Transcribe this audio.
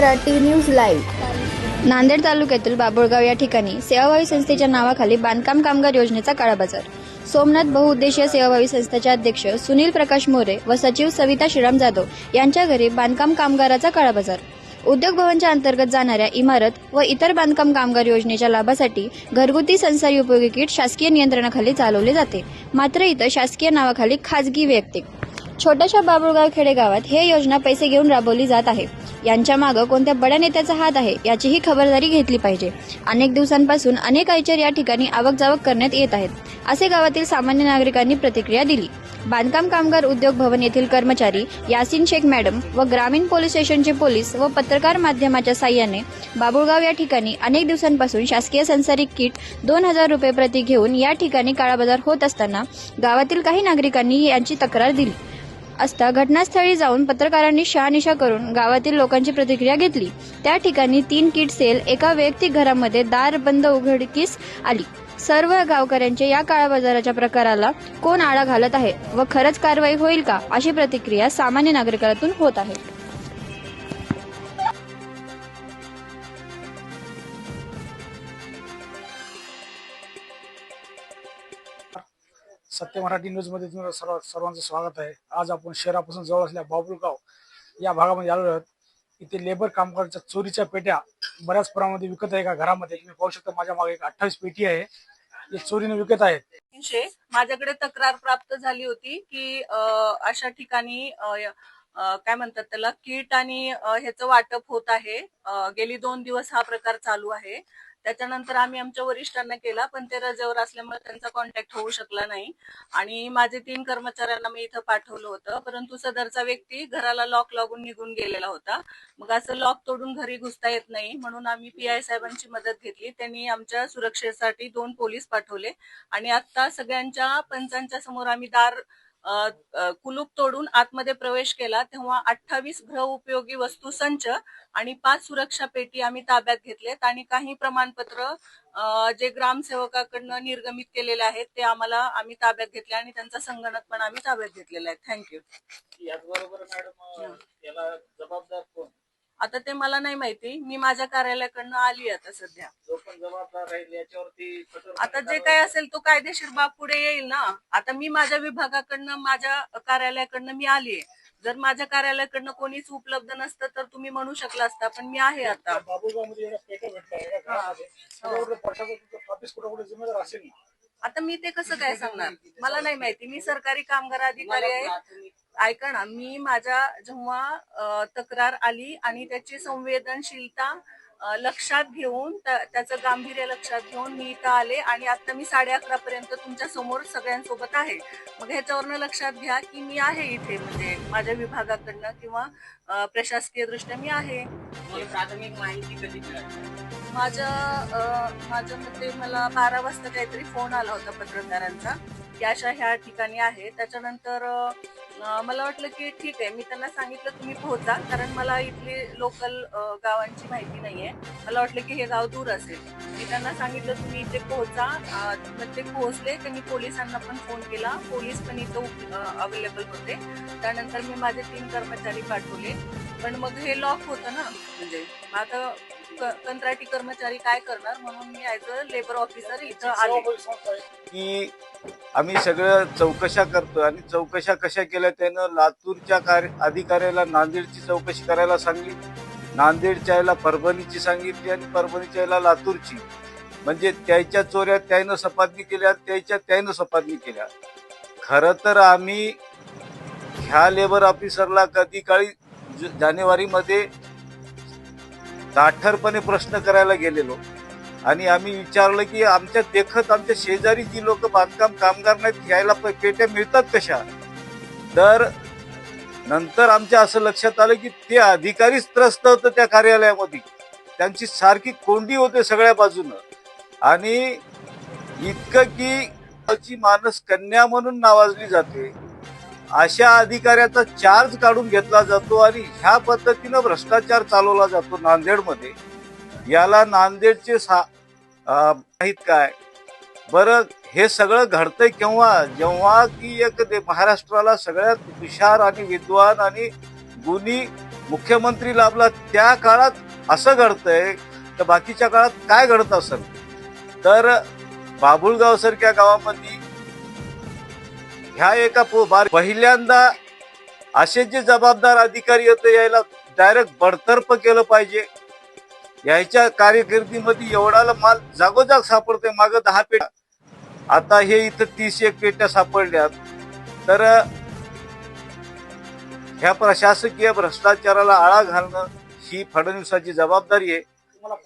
Marathi news live. Nanded तालुक्यातील बाबुळगाव या ठिकाणी सेवाभावी संस्थेच्या नावाखाली बांधकाम कामगार योजनेचा काळाबाजार. सोमनाथ बहुउद्देशीय सेवाभावी संस्थेचे अध्यक्ष सुनील प्रकाश मोरे व सचिव सविता श्रीराम जाधव यांच्या घरी बांधकाम कामगाराचा काळाबाजार. उद्योग भवनच्या अंतर्गत जाणाऱ्या इमारत व इतर बांधकाम कामगार योजनेच्या लाभासाठी घरगुती संसारी उपयोगी किट शासकीय नियंत्रणाखाली चालवले जाते. मात्र इथं शासकीय नावाखाली खाजगी वैयक्तिक. छोट्याशा बाबुळगाव खेडेगावात हे योजना पैसे घेऊन राबवली जात आहे. यांच्या मागं कोणत्या बड्या नेत्याचा हात आहे याचीही खबरदारी घेतली पाहिजे. अनेक दिवसांपासून अनेक आयचर या ठिकाणी आवक जावक करण्यात येत आहेत असे गावातील सामान्य नागरिकांनी प्रतिक्रिया दिली. बांधकाम कामगार उद्योग भवन येथील कर्मचारी यासिन शेख मॅडम व ग्रामीण पोलीस स्टेशनचे पोलीस व पत्रकार माध्यमाच्या साह्याने बाबुळगाव या ठिकाणी अनेक दिवसांपासून शासकीय संसारिक किट दोन हजार रुपये प्रति घेऊन या ठिकाणी काळाबाजार होत असताना गावातील काही नागरिकांनी यांची तक्रार दिली. असता घटनास्थळी जाऊन पत्रकारांनी शहानिशा करून गावातील लोकांची प्रतिक्रिया घेतली. त्या ठिकाणी तीन किट सेल एका वैयक्तिक घरामध्ये दार बंद उघडकीस आली. सर्व गावकऱ्यांचे या काळा बाजाराच्या प्रकाराला कोण आळा घालत आहे व खरंच कारवाई होईल का अशी प्रतिक्रिया सामान्य नागरिकातून होत आहे. सत्य मराठी न्यूजमध्ये तुम्हाला सर्व सर्वांचं स्वागत आहे. आज आपण शहरापासून जवळ असलेल्या बाबुलगाव या भागामध्ये आलो आहोत. इथे लेबर कामगारच्या चोरीच्या पेट्या बऱ्याच प्रमाणामध्ये विकत आहे का घरामध्ये? तुम्ही पाहू शकता माझ्या मागे एक अठ्ठावीस पेटी आहे. चोरीने विकत आहेत. तीनशे. माझ्याकडे तक्रार प्राप्त झाली होती की अं अशा ठिकाणी काय म्हणतात त्याला किट आणि अ, ह्याचं वाटप होत आहे. गेली दोन दिवस हा प्रकार चालू आहे. त्याच्यानंतर आम्ही आमच्या वरिष्ठांना केला पण ते रजेवर असल्यामुळे त्यांचा कॉन्टॅक्ट होऊ शकला नाही. आणि माझे तीन कर्मचाऱ्यांना मी इथं पाठवलं होतं परंतु सदरचा व्यक्ती घराला लॉक लागून निघून गेलेला होता. मग असं लॉक तोडून घरी घुसता येत नाही म्हणून आम्ही पी आय साहेबांची मदत घेतली. त्यांनी आमच्या सुरक्षेसाठी दोन पोलीस पाठवले. आणि आता सगळ्यांच्या पंचांच्या समोर आम्ही दार कुलूप तोडून आतमध्ये प्रवेश केला तेव्हा अठ्ठावीस गृह उपयोगी वस्तू संच आणि पाच सुरक्षा पेटी आम्ही ताब्यात घेतलेत आणि काही प्रमाणपत्र जे ग्रामसेवकाकडनं निर्गमित केलेले आहेत ते आम्हाला आम्ही ताब्यात घेतले आणि त्यांचा संगणक पण आम्ही ताब्यात घेतलेला आहे. थँक्यू याचबरोबर मॅडम याला जबाबदार कोण? आता ते मला नाही माहिती. मी माझ्या कार्यालयाकडनं आली आता सध्या. जो पण जबाबदार राहील याच्यावरती आता जे काही असेल तो कायदेशीर बाब पुढे येईल ना. आता मी माझ्या विभागाकडनं माझ्या कार्यालयाकडनं मी आलीये जर माझ्या कार्यालयाकडनं कोणीच उपलब्ध नसतं तर तुम्ही म्हणू शकला असता पण मी आहे आता. बाबुळगावमध्ये एवढ्या पेट्या भेटल्या एका घरामध्ये. कुठे प्रशासन ऑफिस कुठे कुठे जिम्मेदार असेल ना? आता मी ते कसं काय सांगणार? मला नाही माहिती. मी सरकारी कामगार अधिकारी आहे. ऐका ना मी माझ्या जेव्हा तक्रार आली आणि त्याची संवेदनशीलता लक्षात घेऊन त्या- त्याचं गांभीर्य लक्षात घेऊन मी इथं आले आणि आता मी साडे अकरा पर्यंत तुमच्यासमोर सगळ्यांसोबत आहे. मग ह्याच्यावरनं लक्षात घ्या की मी आहे इथे म्हणजे माझ्या विभागाकडनं किंवा प्रशासकीय दृष्ट्या मी आहे. प्राथमिक माहिती कधी माझ्या माझ्या मते मला बारा वाजता काहीतरी फोन आला होता पत्रकारांचा की अशा ह्या ठिकाणी आहे. त्याच्यानंतर मला वाटलं की ठीक आहे. मी त्यांना सांगितलं तुम्ही पोहोचा. कारण मला इथली लोकल गावांची माहिती नाहीये. मला वाटलं की हे गाव दूर असेल. मी त्यांना सांगितलं तुम्ही इथे पोहोचा. ते पोहोचले. त्यांनी पोलिसांना पण फोन केला. पोलीस पण इथं अवेलेबल होते. त्यानंतर मी माझे तीन कर्मचारी पाठवले. पण मग हे लॉक होतं ना. म्हणजे? आता कंत्राटी कर्मचारी काय करणार? म्हणून मी ऍज अ लेबर ऑफिसर इथं आले. आम्ही सगळं चौकशा करतो आणि चौकशा कशा केल्या त्यानं लातूरच्या कार्य अधिकाऱ्याला नांदेडची चौकशी करायला सांगली नांदेडच्या याला परभणीची सांगितली आणि परभणीच्या याला लातूरची. म्हणजे त्याच्या चोऱ्या त्यानं सपादनी केल्या त्याच्या त्यानं सपादनी केल्या. खरं तर आम्ही ह्या लेबर ऑफिसरला कधी काळी जानेवारीमध्ये दाठरपणे प्रश्न करायला गेलेलो. आणि आम्ही विचारलं की आमच्या देखत आमच्या शेजारी जी लोक बांधकाम कामगार नाहीत घ्यायला प- पेट्या मिळतात कशा? तर नंतर आमच्या असं लक्षात आलं की ते अधिकारीच त्रस्त होतं त्या कार्यालयामध्ये. त्यांची सारखी कोंडी होते सगळ्या बाजूनं. आणि इतकं की ची मानस कन्या म्हणून नावाजली जाते. अशा अधिकाऱ्याचा चार्ज काढून घेतला जातो आणि ह्या पद्धतीनं भ्रष्टाचार चालवला जातो नांदेडमध्ये. याला नांदेडचे सा माहीत काय? बरं हे सगळं घडतंय केव्हा? जेव्हा की एक ते महाराष्ट्राला सगळ्यात हुशार आणि विद्वान आणि गुणी मुख्यमंत्री लाभला त्या काळात असं घडतंय तर बाकीच्या काळात काय घडत असेल? तर बाबुळगाव सारख्या गावामध्ये ह्या एका पो- बार- पहिल्यांदा असे जे जबाबदार अधिकारी होते यायला डायरेक्ट बडतर्फ केलं पाहिजे. याच्या कार्यकिर्दीमध्ये एवढाला माल जागोजाग सापडतोय माग दहा पेट्या आता हे इथं तीस एक पेट्या सापडल्यात. तर ह्या प्रशासकीय भ्रष्टाचाराला आळा घालणं ही फडणवीसाची जबाबदारी आहे.